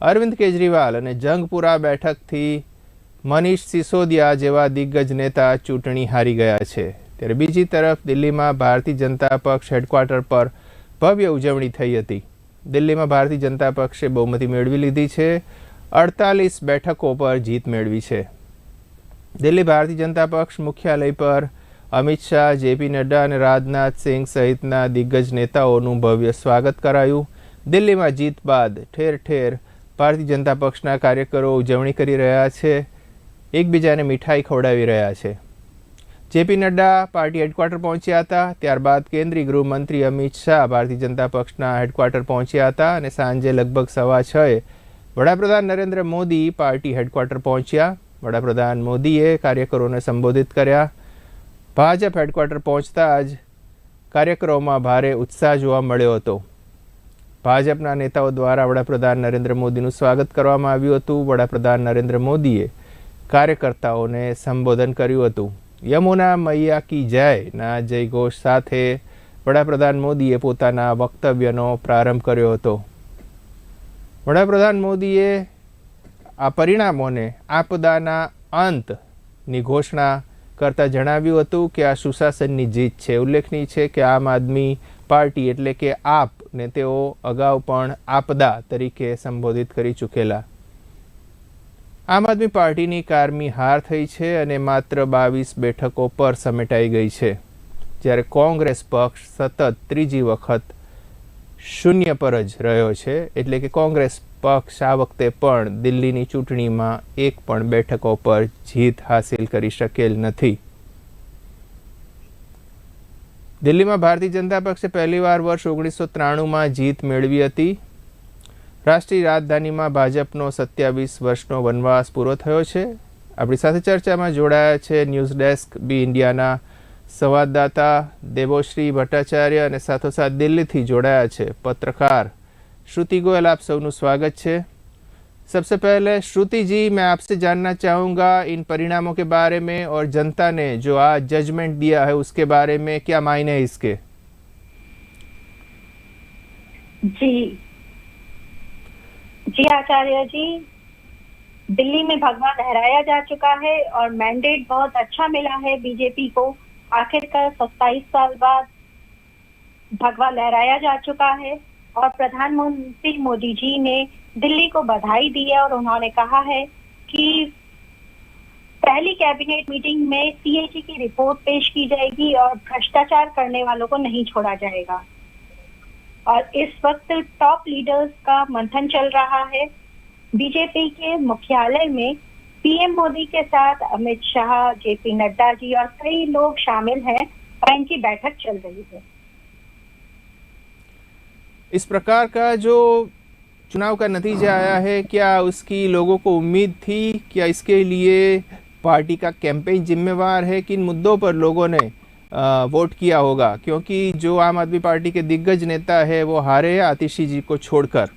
અરવિંદ કેજરીવાલ અને જંગપુરા બેઠકથી મનીષ સિસોદિયા જેવા દિગ્ગજ નેતા ચૂંટણી હારી ગયા છે. ત્યારે બીજી તરફ દિલ્હીમાં ભારતીય જનતા પક્ષ હેડક્વાર્ટર પર ભવ્ય ઉજવણી થઈ હતી. દિલ્હીમાં ભારતીય જનતા પક્ષે બહુમતી મેળવી લીધી છે. અડતાલીસ બેઠકો પર જીત મેળવી છે. દિલ્હી ભારતીય જનતા પક્ષ મુખ્યાલય પર અમિત શાહ, જેપી નડ્ડા અને રાજનાથ સિંહ સહિતના દિગ્ગજ નેતાઓનું ભવ્ય સ્વાગત કરાયું. દિલ્હીમાં જીત બાદ ઠેર ઠેર ભારતીય જનતા પક્ષના કાર્યકરો ઉજવણી કરી રહ્યા છે, એકબીજાને મીઠાઈ ખવડાવી રહ્યા છે. જેપી નડ્ડા પાર્ટી હેડક્વાર્ટર પહોંચ્યા હતા, ત્યારબાદ કેન્દ્રીય ગૃહમંત્રી અમિત શાહ ભારતીય જનતા પક્ષના હેડક્વાર્ટર પહોંચ્યા હતા અને સાંજે લગભગ સવા છએ વડાપ્રધાન નરેન્દ્ર મોદી પાર્ટી હેડક્વાર્ટર પહોંચ્યા. વડાપ્રધાન મોદીએ કાર્યકરોને સંબોધિત કર્યા. ભાજપ હેડક્વાર્ટર પહોંચતા જ કાર્યકરોમાં ભારે ઉત્સાહ જોવા મળ્યો હતો. ભાજપના નેતાઓ દ્વારા વડાપ્રધાન નરેન્દ્ર મોદીનું સ્વાગત કરવામાં આવ્યું હતું. વડાપ્રધાન નરેન્દ્ર મોદીએ કાર્યકર્તાઓને સંબોધન કર્યું હતું. યમુના મૈયા કી જય ના જયઘોષ સાથે વડાપ્રધાન મોદીએ પોતાના વક્તવ્યનો પ્રારંભ કર્યો હતો. વડાપ્રધાન મોદીએ આ પરિણામોને આપદાના અંતની ઘોષણા કરતા જણાવ્યું હતું કે આ સુશાસનની જીત છે. ઉલ્લેખનીય છે કે આમ આદમી પાર્ટી એટલે કે આપ ને તેઓ અગાઉ પણ આપદા તરીકે સંબોધિત કરી ચૂકેલા. આમ આદમી પાર્ટીની કારમી હાર થઈ છે અને માત્ર બાવીસ બેઠકો પર સમેટાઈ ગઈ છે. જ્યારે કોંગ્રેસ પક્ષ સતત ત્રીજી વખત શૂન્ય પર જ રહ્યો છે, એટલે કે કોંગ્રેસ પક્ષ આ વખતે પણ દિલ્હીની ચૂંટણીમાં એક પણ બેઠકો પર જીત હાંસિલ કરી શકેલ નથી. દિલ્હીમાં ભારતીય જનતા પક્ષે પહેલીવાર વર્ષ ઓગણીસો ત્રાણુંમાં જીત મેળવી હતી. રાષ્ટ્રીય રાજધાનીમાં ભાજપનો સત્યાવીસ વર્ષનો વનવાસ પૂરો થયો છે. આપણી સાથે ચર્ચામાં જોડાયા છે ન્યૂઝ ડેસ્ક બી ઇન્ડિયાના સંવાદદાતા દેવોશ્રી ભટ્ટાચાર્ય અને સાથોસાથ દિલ્હીથી જોડાયા છે પત્રકાર શ્રુતિ ગોયલ. આપ સૌનું સ્વાગત છે. सबसे पहले श्रुति जी, मैं आपसे जानना चाहूँगा इन परिणामों के बारे में और जनता ने जो आज जजमेंट दिया है उसके बारे में क्या मायने है इसके? जी। जी आचार्य जी, दिल्ली में भगवा लहराया जा चुका है और मैंडेट बहुत अच्छा मिला है बीजेपी को। आखिरकार सत्ताईस साल बाद भगवा लहराया जा चुका है और प्रधानमंत्री मोदी जी ने दिल्ली को बधाई दी है और उन्होंने कहा है कि पहली कैबिनेट मीटिंग में सीएजी की रिपोर्ट पेश की जाएगी और भ्रष्टाचार करने वालों को नहीं छोड़ा जाएगा। और इस वक्त टॉप लीडर्स का मंथन चल रहा है। बीजेपी के मुख्यालय में पीएम मोदी के साथ अमित शाह जेपी नड्डा जी और कई लोग शामिल हैं और इनकी बैठक चल रही है। इस प्रकार का जो चुनाव का नतीजा आया है क्या उसकी लोगों को उम्मीद थी? क्या इसके लिए पार्टी का कैंपेन जिम्मेवार है? किन मुद्दों पर लोगों ने वोट किया होगा? क्योंकि जो आम आदमी पार्टी के दिग्गज नेता है वो हारे हैं आतिशी जी को छोड़कर।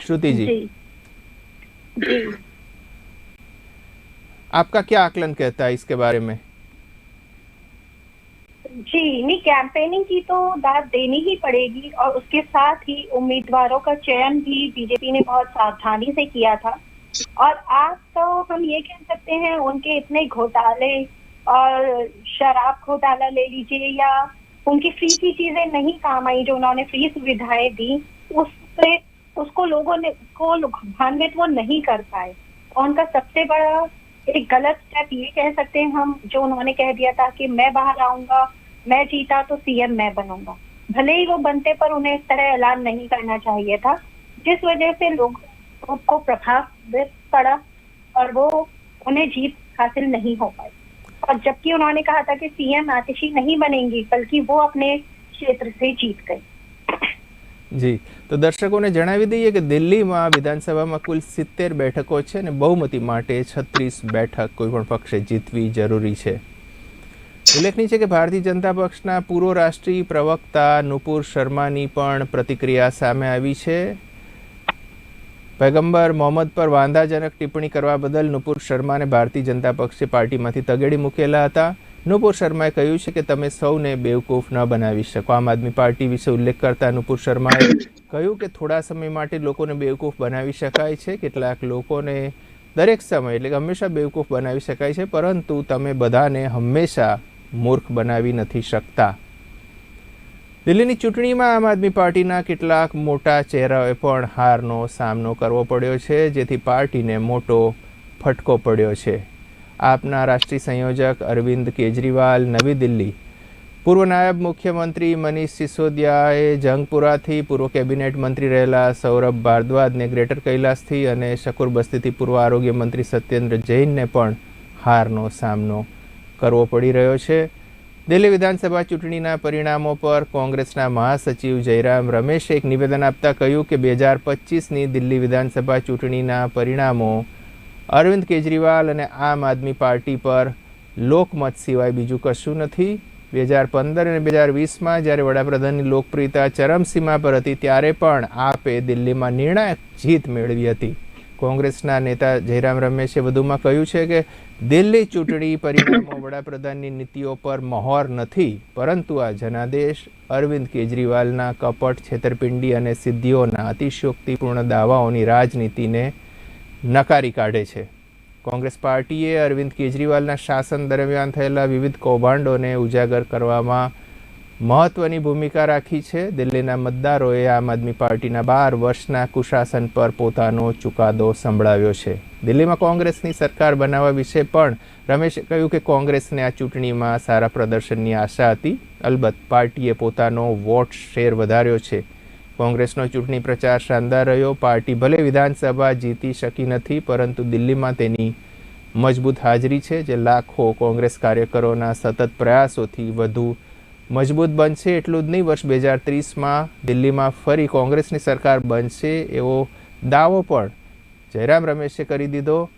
श्रुति जी। जी। जी। आपका क्या आकलन कहता है इसके बारे में? जी, नहीं कैंपेनिंग की तो दाद देनी ही पड़ेगी और उसके साथ ही उम्मीदवारों का चयन भी बीजेपी ने बहुत सावधानी से किया था। और आज तो हम ये कह सकते हैं, उनके इतने घोटाले और शराब घोटाला ले लीजिए या उनकी फ्री की चीज़ें नहीं काम आई जो उन्होंने फ्री सुविधाएँ दी, उससे उसको लोगों ने, को लाभान्वित वो नहीं कर पाए। और उनका सबसे बड़ा एक गलत स्टेप ये कह सकते हैं हम, जो उन्होंने कह दिया था कि मैं बाहर आऊँगा मैं जीता तो सीएम मैं बनूंगा भले ही वो बनते पर उन्हें इस तरह ऐलान नहीं करना चाहिए था जिस वजह से लोगों को प्रभावित पड़ा और वो उन्हें जीत हासिल नहीं हो पाई और जबकि उन्होंने कहा था कि सीएम आतिशी नहीं बनेंगी बल्कि वो अपने क्षेत्र से जीत गई જી તો દર્શકોને જણાવી દઈએ કે દિલ્હીમાં વિધાનસભામાં કુલ સિત્તેર બેઠકો છે અને બહુમતી માટે છત્રીસ બેઠક કોઈપણ પક્ષે જીતવી જરૂરી છે ઉલ્લેખનીય છે કે ભારતીય જનતા પક્ષના પૂર્વ રાષ્ટ્રીય પ્રવક્તા નુપુર શર્માની પણ પ્રતિક્રિયા સામે આવી છે. પૈગંબર મોહમ્મદ પર વાંધાજનક ટિપ્પણી કરવા બદલ નુપુર શર્માને ભારતીય જનતા પક્ષે પાર્ટીમાંથી તગેડી મૂકેલા હતા. નુપુર શર્માએ કહ્યું છે કે તમે સૌને બેવકૂફ ન બનાવી શકો. આમ આદમી પાર્ટી વિશે ઉલ્લેખ કરતા નુપુર શર્માએ કહ્યું કે થોડા સમય માટે લોકોને બેવકૂફ બનાવી શકાય છે. કેટલાક લોકોને દરેક સમય એટલે કે હંમેશા બેવકૂફ બનાવી શકાય છે. પરંતુ તમે બધાને હંમેશા મૂર્ખ બનાવી નથી શકતા. દિલ્હીની ચૂંટણીમાં આમ આદમી પાર્ટીના કેટલાક મોટા ચહેરાઓએ પણ હારનો સામનો કરવો પડ્યો છે, જેથી પાર્ટીને મોટો ફટકો પડ્યો છે. આપના રાષ્ટ્રીય સંયોજક અરવિંદ કેજરીવાલ નવી દિલ્હી. પૂર્વ નાયબ મુખ્યમંત્રી મનીષ સિસોદિયાએ જંગપુરાથી પૂર્વ કેબિનેટ મંત્રી રહેલા સૌરભ ભારદ્વાજને ગ્રેટર કૈલાસથી અને શકુર બસ્તીથી પૂર્વ આરોગ્ય મંત્રી સત્યેન્દ્ર જૈનને પણ હારનો સામનો કરવો પડી રહ્યો છે. દિલ્હી વિધાનસભા ચૂંટણીના પરિણામો પર કોંગ્રેસના મહાસચિવ જયરામ રમેશે એક નિવેદન આપતા કહ્યું કે બે હજાર પચીસની દિલ્હી વિધાનસભા ચૂંટણીના પરિણામો અરવિંદ કેજરીવાલ અને આમ આદમી પાર્ટી પર લોકમત સિવાય બીજું કશું નથી. બે હજાર પંદર અને બે હજાર વીસમાં જ્યારે વડાપ્રધાનની લોકપ્રિયતા ચરમસીમા પર હતી ત્યારે પણ આપે દિલ્હીમાં નિર્ણાયક જીત મેળવી હતી. કોંગ્રેસના નેતા જયરામ રમેશે વધુમાં કહ્યું છે કે દિલ્હી ચૂંટણી પરિણામો વડાપ્રધાનની નીતિઓ પર મહોર નથી, પરંતુ આ જનાદેશ અરવિંદ કેજરીવાલના કપટ, છેતરપિંડી અને સિદ્ધિઓના અતિશયોક્તિપૂર્ણ દાવાઓની રાજનીતિને નકારી કાઢે છે. કોંગ્રેસ પાર્ટીએ અરવિંદ કેજરીવાલના શાસન દરમિયાન થયેલા વિવિધ કૌભાંડોને ઉજાગર કરવામાં મહત્વની ભૂમિકા રાખી છે. દિલ્હીના મતદારોએ આમ આદમી પાર્ટીના બાર વર્ષના કુશાસન પર પોતાનો ચુકાદો સંભળાવ્યો છે. દિલ્હીમાં કોંગ્રેસની સરકાર બનાવવા વિશે પણ રમેશે કહ્યું કે કોંગ્રેસને આ ચૂંટણીમાં સારા પ્રદર્શનની આશા હતી. અલબત્ત પાર્ટીએ પોતાનો વોટ શેર વધાર્યો છે. કોંગ્રેસનો ચૂંટણી પ્રચાર શાનદાર રહ્યો. પાર્ટી ભલે વિધાનસભા જીતી શકી નથી, પરંતુ દિલ્હીમાં તેની મજબૂત હાજરી છે, જે લાખો કોંગ્રેસ કાર્યકરોના સતત પ્રયાસોથી વધુ મજબૂત બનશે એટલું જ નહીં, વર્ષ બે હજાર ત્રીસમાં દિલ્હીમાં ફરી કોંગ્રેસની સરકાર બનશે એવો દાવો પણ જયરામ રમેશે કરી દીધો.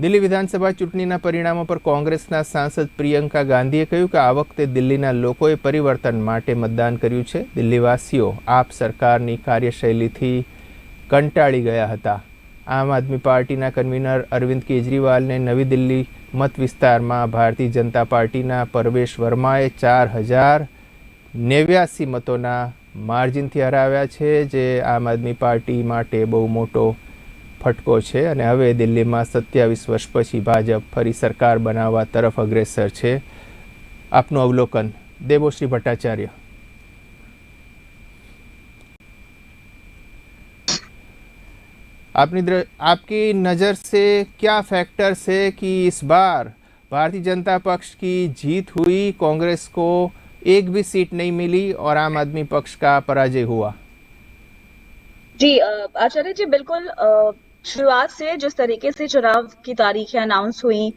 દિલ્હી વિધાનસભા ચૂંટણીના પરિણામો પર કોંગ્રેસના સાંસદ પ્રિયંકા ગાંધીએ કહ્યું કે આ વખતે દિલ્હીના લોકોએ પરિવર્તન માટે મતદાન કર્યું છે. દિલ્હીવાસીઓ આપ સરકારની કાર્યશૈલીથી કંટાળી ગયા હતા. આમ આદમી પાર્ટીના કન્વીનર અરવિંદ કેજરીવાલને નવી દિલ્હી મત વિસ્તારમાં ભારતીય જનતા પાર્ટીના પરવેશ વર્માએ ચાર હજાર નેવ્યાસી મતોના માર્જિનથી હરાવ્યા છે, જે આમ આદમી પાર્ટી માટે બહુ મોટો ફટકો છે અને હવે દિલ્હીમાં સત્યાવીસ વર્ષ પછી ભાજપ ફરી સરકાર બનાવવા તરફ અગ્રેસર છે. આપનું અવલોકન દેવોશ્રી ભટ્ટાચાર્ય. आपनी दृ- आपकी नज़र से क्या फैक्टर्स है कि इस बार भारतीय जनता पक्ष की जीत हुई, कांग्रेस को एक भी सीट नहीं मिली और आम आदमी पक्ष का पराजय हुआ? जी आचार्य जी, बिल्कुल शुरुआत से जिस तरीके से चुनाव की तारीखें अनाउंस हुई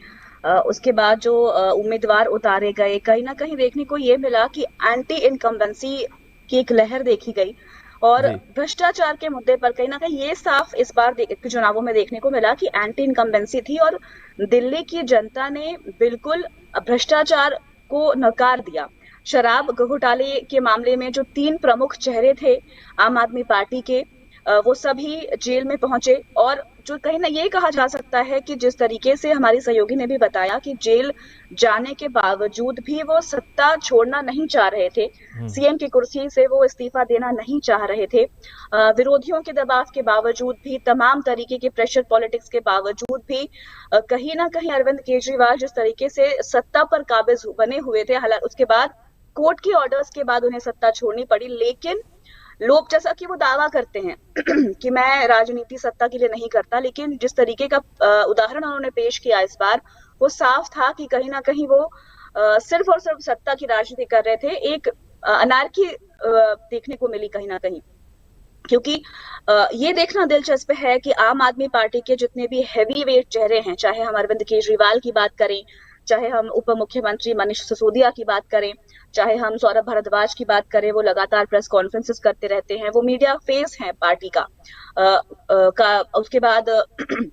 उसके बाद जो उम्मीदवार उतारे गए, कहीं ना कहीं देखने को ये मिला कि एंटी इनकम्बेंसी की एक लहर देखी गई। और भ्रष्टाचार के मुद्दे पर कहीं ना कहीं ये साफ़ इस बार चुनावों में देखने को मिला कि एंटी इनकम्बेंसी थी और दिल्ली की जनता ने बिल्कुल भ्रष्टाचार को नकार दिया। शराब घोटाले के मामले में जो तीन प्रमुख चेहरे थे आम आदमी पार्टी के वो सभी जेल में पहुँचे और जो कहीं ना ये कहा जा सकता है कि जिस तरीके से हमारी सहयोगी ने भी बताया कि जेल जाने के बावजूद भी वो सत्ता छोड़ना नहीं चाह रहे थे। सीएम की कुर्सी से वो इस्तीफा देना नहीं चाह रहे थे। विरोधियों के दबाव के बावजूद भी तमाम तरीके के प्रेशर पॉलिटिक्स के बावजूद भी कहीं ना कहीं अरविंद केजरीवाल जिस तरीके से सत्ता पर काबिज बने हुए थे हालाँकि उसके बाद कोर्ट के ऑर्डर्स के बाद उन्हें सत्ता छोड़नी पड़ी लेकिन लोग जैसा कि वो दावा करते हैं कि मैं राजनीति सत्ता के लिए नहीं करता, लेकिन जिस तरीके का उदाहरण उन्होंने पेश किया इस बार, वो साफ़ था कि कहीं ना कहीं वो सिर्फ़ और सिर्फ़ सत्ता की राजनीति कर रहे थे, एक अनारकी देखने को मिली कहीं ना कहीं। क्योंकि ये देखना दिलचस्प है कि आम आदमी पार्टी के जितने भी हैवी वेट चेहरे हैं, चाहे हम अरविंद केजरीवाल की बात करें, चाहे हम उप मुख्यमंत्री मनीष सिसोदिया की बात करें चाहे हम सौरभ भारद्वाज की बात करें वो लगातार प्रेस कॉन्फ्रेंसेस करते रहते हैं वो मीडिया फेस हैं पार्टी का। अ, अ, का उसके बाद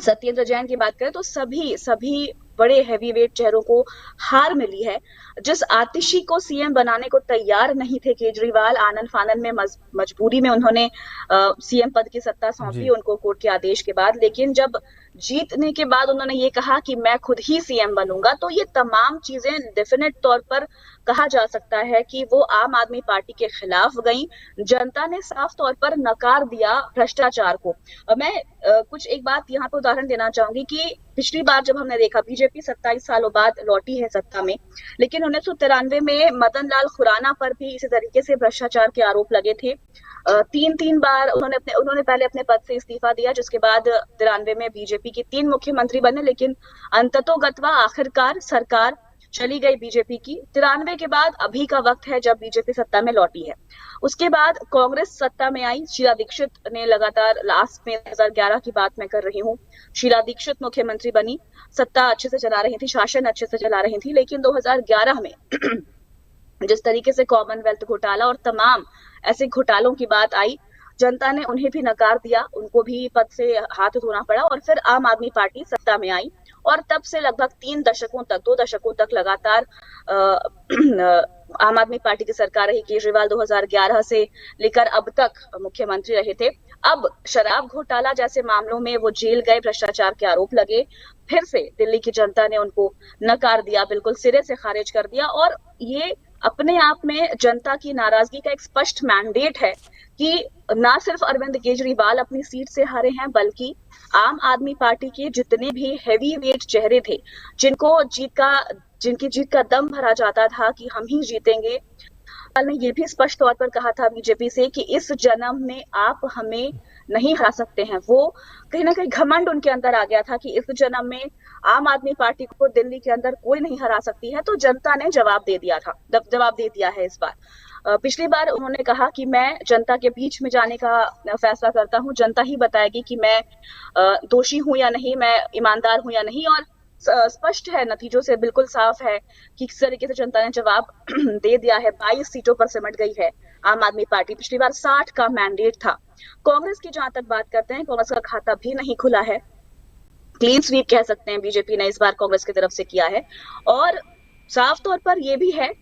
सत्येंद्र जैन की बात करें तो सभी सभी बड़े हैवी वेट चेहरों को हार मिली है। जिस आतिशी को सीएम बनाने को तैयार नहीं थे केजरीवाल आनंद फानन में मजबूरी में उन्होंने सीएम पद की सत्ता सौंपी उनको कोर्ट के आदेश के बाद। लेकिन जब जीतने के बाद उन्होंने ये कहा कि मैं खुद ही सीएम बनूँगा। तो ये तमाम चीज़ें डेफिनेट तौर पर कहा जा सकता है कि वो आम आदमी पार्टी के खिलाफ गई। जनता ने साफ़ तौर पर नकार दिया भ्रष्टाचार को। मैं कुछ एक बात यहाँ पे उदाहरण देना चाहूँगी कि पिछली बार जब हमने देखा बीजेपी 27 सालों बाद लौटी है सत्ता में, लेकिन उन्नीस सौ तिरानवे में मदन लाल खुराना पर भी इसी तरीके से भ्रष्टाचार के आरोप लगे थे। तीन तीन बार उन्होंने अपने, उन्होंने पहले अपने पद से इस्तीफा दिया, जिसके बाद तिरानवे में बीजेपी के तीन मुख्यमंत्री बने, लेकिन अंततोगत्वा आखिरकार सरकार चली गई बीजेपी की। तिरानवे के बाद अभी का वक्त है जब बीजेपी सत्ता में लौटी है। उसके बाद कांग्रेस सत्ता में आई। शीला दीक्षित ने लगातार लास्ट में 2011 की बात मैं कर रही हूँ। शीला दीक्षित मुख्यमंत्री बनी। सत्ता अच्छे से चला रही थी, शासन अच्छे से चला रही थी, लेकिन 2011 में जिस तरीके से कॉमनवेल्थ घोटाला और तमाम ऐसे घोटालों की बात आई जनता ने उन्हें भी नकार दिया, उनको भी पद से हाथ धोना पड़ा और फिर आम आदमी पार्टी सत्ता में आई और तब से लगभग तीन दशकों तक, दो दशकों तक लगातार आम आदमी पार्टी की सरकार रही, केजरीवाल 2011 से लेकर अब तक मुख्यमंत्री रहे थे। अब शराब घोटाला जैसे मामलों में वो जेल गए, भ्रष्टाचार के आरोप लगे, फिर से दिल्ली की जनता ने उनको नकार दिया, बिल्कुल सिरे से खारिज कर दिया और ये अपने आप में जनता की नाराज़गी का एक स्पष्ट मैंडेट है कि ना सिर्फ़ अरविंद केजरीवाल अपनी सीट से हारे हैं, बल्कि आम आदमी पार्टी के जितने भी हैवी वेट चेहरे थे, जिनको जीत का, जिनकी जीत का दम भरा जाता था कि हम ही जीतेंगे। ने ये भी स्पष्ट तौर पर कहा था बीजेपी से कि इस जन्म में आप हमें नहीं हरा सकते हैं। वो कहीं ना कहीं घमंड उनके अंदर आ गया था कि इस जन्म में आम आदमी पार्टी को दिल्ली के अंदर कोई नहीं हरा सकती है तो जनता ने जवाब दे दिया था जवाब दे दिया है इस बार। पिछली बार उन्होंने कहा कि मैं जनता के बीच में जाने का फैसला करता हूँ, जनता ही बताएगी कि मैं दोषी हूँ या नहीं, मैं ईमानदार हूँ या नहीं, और स्पष्ट है, नतीजों से बिल्कुल साफ़ है कि किस तरीके से जनता ने जवाब दे दिया है 22 सीटों पर सिमट गई है। आम आदमी पार्टी पिछली बार 60 का मैंडेट था। कांग्रेस की जहाँ तक बात करते हैं, कांग्रेस का खाता भी नहीं खुला है। क्लीन स्वीप कह सकते हैं, बीजेपी ने इस बार कांग्रेस की तरफ़ से किया है। और साफ़ तौर पर यह भी है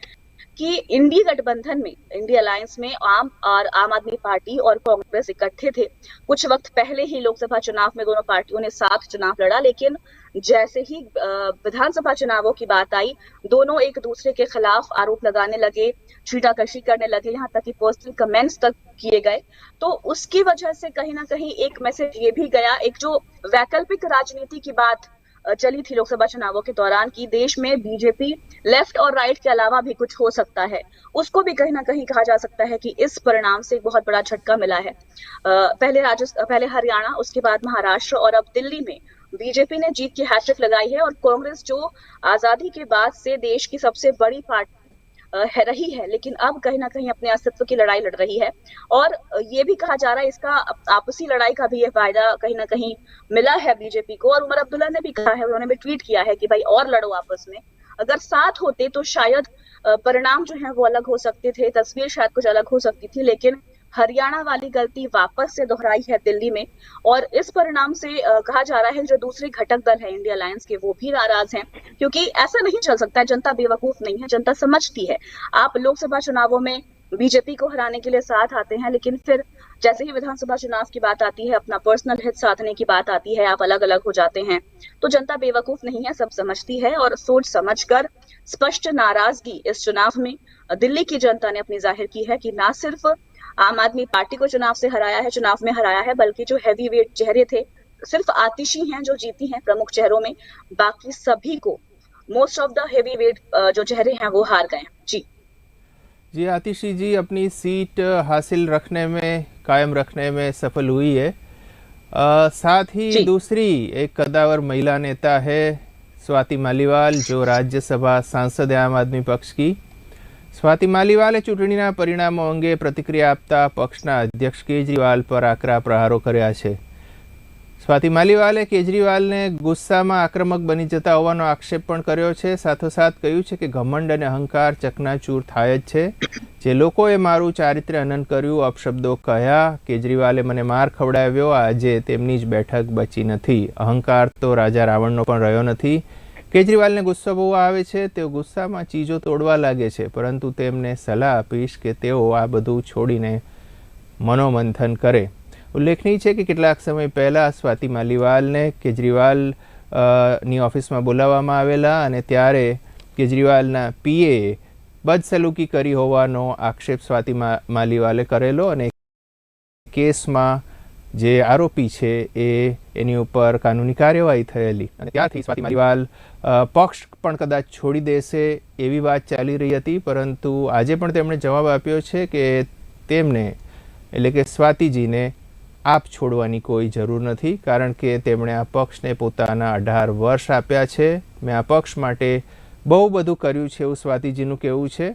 कि इंडी गठबंधन में, इंडी अलायंस में आम, और आम आदमी पार्टी और कांग्रेस इकट्ठे थे। कुछ वक्त पहले ही लोकसभा चुनाव में दोनों पार्टियों ने साथ चुनाव लड़ा, लेकिन जैसे ही विधानसभा चुनावों की बात आई, दोनों एक दूसरे के खिलाफ आरोप लगाने लगे, छीटाकशी करने लगे, यहाँ तक कि पर्सनल कमेंट्स तक किए गए। तो उसकी वजह से कहीं ना कहीं एक मैसेज ये भी गया, एक जो वैकल्पिक राजनीति की बात चली थी लोकसभा चुनावों के दौरान कि देश में बीजेपी लेफ़्ट और राइट के अलावा भी कुछ हो सकता है। उसको भी कहीं ना कहीं कहा जा सकता है कि इस परिणाम से एक बहुत बड़ा झटका मिला है। पहले राजस्थान पहले हरियाणा, उसके बाद महाराष्ट्र और अब दिल्ली में बीजेपी ने जीत की हैट्रिक लगाई है और कांग्रेस जो आज़ादी के बाद से देश की सबसे बड़ी पार्टी है, रही है, लेकिन अब कहीं ना कहीं अपने अस्तित्व की लड़ाई लड़ रही है। और ये भी कहा जा रहा है इसका आपसी लड़ाई का भी ये फ़ायदा कहीं ना कहीं मिला है बीजेपी को, और उमर अब्दुल्ला ने भी कहा है, उन्होंने भी ट्वीट किया है कि भाई और लड़ो आपस में। अगर साथ होते तो शायद परिणाम जो है वो अलग हो सकते थे, तस्वीर शायद कुछ अलग हो सकती थी, लेकिन हरियाणा वाली गलती वापस से दोहराई है दिल्ली में, और इस परिणाम से कहा जा रहा है जो दूसरे घटक दल है, इंडिया अलायंस के, वो भी नाराज़ हैं, क्योंकि ऐसा नहीं चल सकता है जनता बेवकूफ़ नहीं है, जनता समझती है। आप लोकसभा चुनावों में बीजेपी को हराने के लिए साथ आते हैं, लेकिन फिर जैसे ही विधानसभा चुनाव की बात आती है, अपना पर्सनल हित साधने की बात आती है, आप अलग अलग हो जाते हैं तो जनता बेवकूफ़ नहीं है, सब समझती है, और सोच समझकर स्पष्ट नाराज़गी इस चुनाव में दिल्ली की जनता ने अपनी ज़ाहिर की है कि ना सिर्फ़ आम आदमी पार्टी को चुनाव से हराया है चुनाव में हराया है बल्कि जो हैवी वेट चेहरे थे सिर्फ़ आतिशी हैं जो जीती हैं प्रमुख चेहरों में बाकी सभी को most of the heavy weight जो चेहरे हैं वो हार गए जी। जी आतिशी जी अपनी सीट हासिल रखने में कायम रखने में सफल हुई है। आ, साथ ही दूसरी एक कदावर महिला नेता है स्वाति मालीवाल जो राज्यसभा सांसद है आम आदमी पक्ष की। સ્વાતિ માલીવાલે ચૂંટણીના પરિણામો અંગે પ્રતિક્રિયા આપતા પક્ષના અધ્યક્ષ કેજરીવાલ પર આકરા પ્રહારો કર્યા છે. સ્વાતિ માલીવાલે કેજરીવાલને ગુસ્સામાં આક્રમક બની જતા હોવાનો આક્ષેપ પણ કર્યો છે. સાથોસાથ કહ્યું છે કે ઘમંડ અને અહંકાર ચકનાચૂર થાય જ છે. જે લોકોએ મારું ચારિત્ર્ય હનન કર્યું, અપશબ્દો કહ્યા, કેજરીવાલે મને માર ખવડાવ્યો. આજે તેમની જ બેઠક બચી નથી. અહંકાર તો રાજા રાવણનો પણ રહ્યો નથી. કેજરીવાલને ગુસ્સો બહુ આવે છે, તેઓ ગુસ્સામાં ચીજો તોડવા લાગે છે, પરંતુ તેમને સલાહ આપીશ કે તેઓ આ બધું છોડીને મનોમંથન કરે. ઉલ્લેખનીય છે કે કેટલાક સમય પહેલાં સ્વાતિ માલીવાલને કેજરીવાલની ઓફિસમાં બોલાવવામાં આવેલા અને ત્યારે કેજરીવાલના પીએ બદસલુકી કરી હોવાનો આક્ષેપ સ્વાતિ માલીવાલે કરેલો અને કેસમાં જે આરોપી છે એ એની ઉપર કાનૂની કાર્યવાહી થયેલી. અને ત્યારથી સ્વાતિ માલીવાલ પક્ષ પણ કદાચ છોડી દેશે એવી વાત ચાલી રહી હતી, પરંતુ આજે પણ તેમણે જવાબ આપ્યો છે કે તેમને, એટલે કે સ્વાતિજીને આપ છોડવાની કોઈ જરૂર નથી, કારણ કે તેમણે આ પક્ષને પોતાના અઢાર વર્ષ આપ્યા છે. મેં આ પક્ષ માટે બહુ બધું કર્યું છે એવું સ્વાતિજીનું કહેવું છે.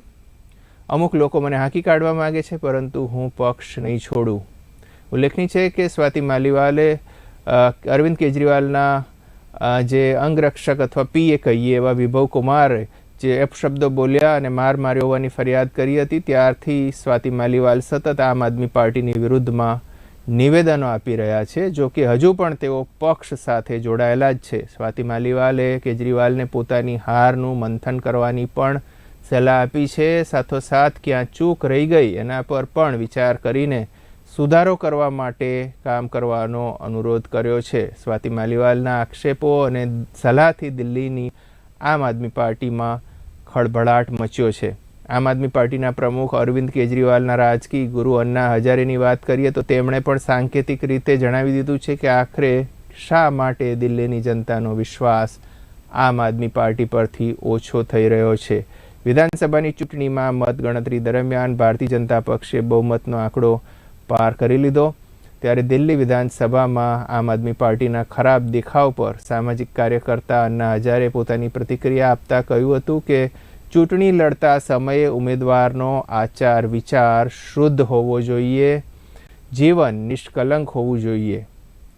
અમુક લોકો મને હાંકી કાઢવા માગે છે, પરંતુ હું પક્ષ નહીં છોડું. ઉલ્લેખનીય છે કે સ્વાતિ માલીવાલે અરવિંદ કેજરીવાલના જે અંગરક્ષક અથવા પીએ કહીએ એવા વિભવ કુમારે જે અપશબ્દો બોલ્યા અને માર માર્યો હોવાની ફરિયાદ કરી હતી, ત્યારથી સ્વાતિ માલીવાલ સતત આમ આદમી પાર્ટીની વિરુદ્ધમાં નિવેદનો આપી રહ્યા છે, જો કે હજુ પણ તેઓ પક્ષ સાથે જોડાયેલા જ છે. સ્વાતિ માલીવાલે કેજરીવાલને પોતાની હારનું મંથન કરવાની પણ સલાહ આપી છે. સાથોસાથ ક્યાં ચૂક રહી ગઈ એના પર પણ વિચાર કરીને સુધારો કરવા માટે કામ કરવાનો અનુરોધ કર્યો છે. સ્વાતિ માલીવાલના આક્ષેપો અને સલાહથી દિલ્હીની આમ આદમી પાર્ટીમાં ખળભળાટ મચ્યો છે. આમ આદમી પાર્ટીના પ્રમુખ અરવિંદ કેજરીવાલના રાજકીય ગુરુ અન્ના હજારેની વાત કરીએ તો તેમણે પણ સાંકેતિક રીતે જણાવી દીધું છે કે આખરે શા માટે દિલ્હીની જનતાનો વિશ્વાસ આમ આદમી પાર્ટી પરથી ઓછો થઈ રહ્યો છે? વિધાનસભાની ચૂંટણીમાં મતગણતરી દરમિયાન ભારતીય જનતા પક્ષે બહુમતનો આંકડો પાર કરી લીધો. ત્યારે દિલ્હી વિધાનસભામાં આમ આદમી પાર્ટીના ખરાબ દેખાવ પર સામાજિક કાર્યકર્તા અન્ના હજારે પોતાની પ્રતિક્રિયા આપતા કહ્યું હતું કે, ચૂંટણી લડતા સમયે ઉમેદવારનો આચાર વિચાર શુદ્ધ હોવો જોઈએ. જીવન નિષ્કલંક હોવું જોઈએ.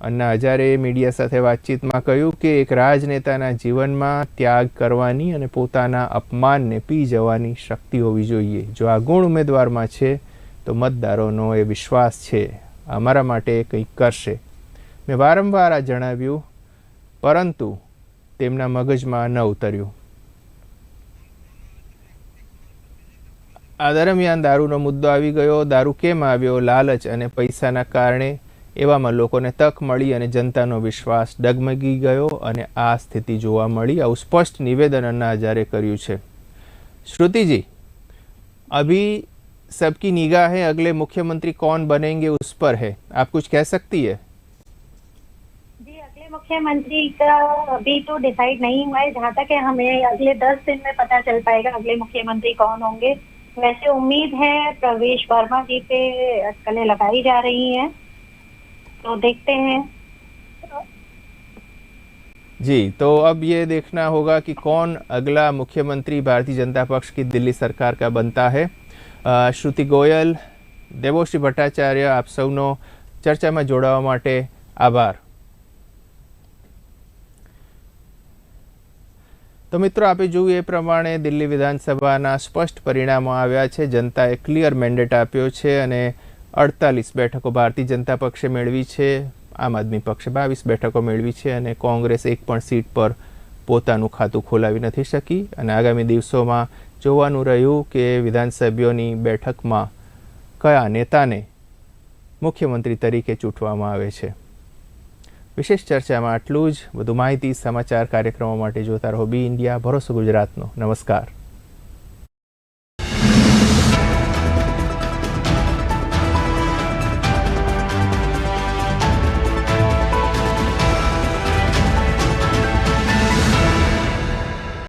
અન્ના હજારે મીડિયા સાથે વાતચીતમાં કહ્યું કે, એક રાજનેતાના જીવનમાં ત્યાગ કરવાની અને પોતાના અપમાનને પી જવાની શક્તિ હોવી જોઈએ. જો આ ગુણ ઉમેદવારમાં છે તો મતદારોનો એ વિશ્વાસ છે. અમારા માટે કંઈક કરશે. મેં વારંવાર આ જણાવ્યું, પરંતુ તેમના મગજમાં ન ઉતર્યું. આ દરમિયાન દારૂનો મુદ્દો આવી ગયો. દારૂ કેમ આવ્યો? લાલચ અને પૈસાના કારણે એવામાં લોકોને તક મળી અને જનતાનો વિશ્વાસ ડગમગી ગયો અને આ સ્થિતિ જોવા મળી. આવું સ્પષ્ટ નિવેદન અન્ના હજારે કર્યું છે. શ્રુતિજી अभी सबकी निगाहें अगले मुख्यमंत्री कौन बनेंगे उस पर है। आप कुछ कह सकती है? जी अगले मुख्यमंत्री का अभी तो डिसाइड नहीं हुआ है। जहाँ तक है हमें अगले दस दिन में पता चल पाएगा अगले मुख्यमंत्री कौन होंगे। वैसे उम्मीद है प्रवेश वर्मा जी पे अटकलें लगाई जा रही हैं। तो देखते हैं। जी तो अब ये देखना होगा कि कौन अगला मुख्यमंत्री भारतीय जनता पक्ष की दिल्ली सरकार का बनता है। શ્રુતિ ગોયલ, દેવોશ્રી ભટ્ટાચાર્ય, આપ સૌનો ચર્ચામાં જોડાવા માટે આભાર. તો મિત્રો, આપે જોયું એ પ્રમાણે દિલ્હી વિધાનસભાના સ્પષ્ટ પરિણામો આવ્યા છે. જનતાએ ક્લિયર મેન્ડેટ આપ્યો છે અને અડતાલીસ બેઠકો ભારતીય જનતા પક્ષે મેળવી છે. આમ આદમી પક્ષે બાવીસ બેઠકો મેળવી છે અને કોંગ્રેસ એક પણ સીટ પર પોતાનું ખાતું ખોલાવી નથી શકી. અને આગામી દિવસોમાં જોવાનું રહ્યું કે વિધાનસભ્યોની બેઠકમાં કયા નેતાને મુખ્યમંત્રી તરીકે ચૂંટવામાં આવે છે. વિશેષ ચર્ચામાં આટલું જ. વધુ માહિતી સમાચાર કાર્યક્રમો માટે જોતા રહો બી ઇન્ડિયા. ભરોસો ગુજરાતનો. નમસ્કાર.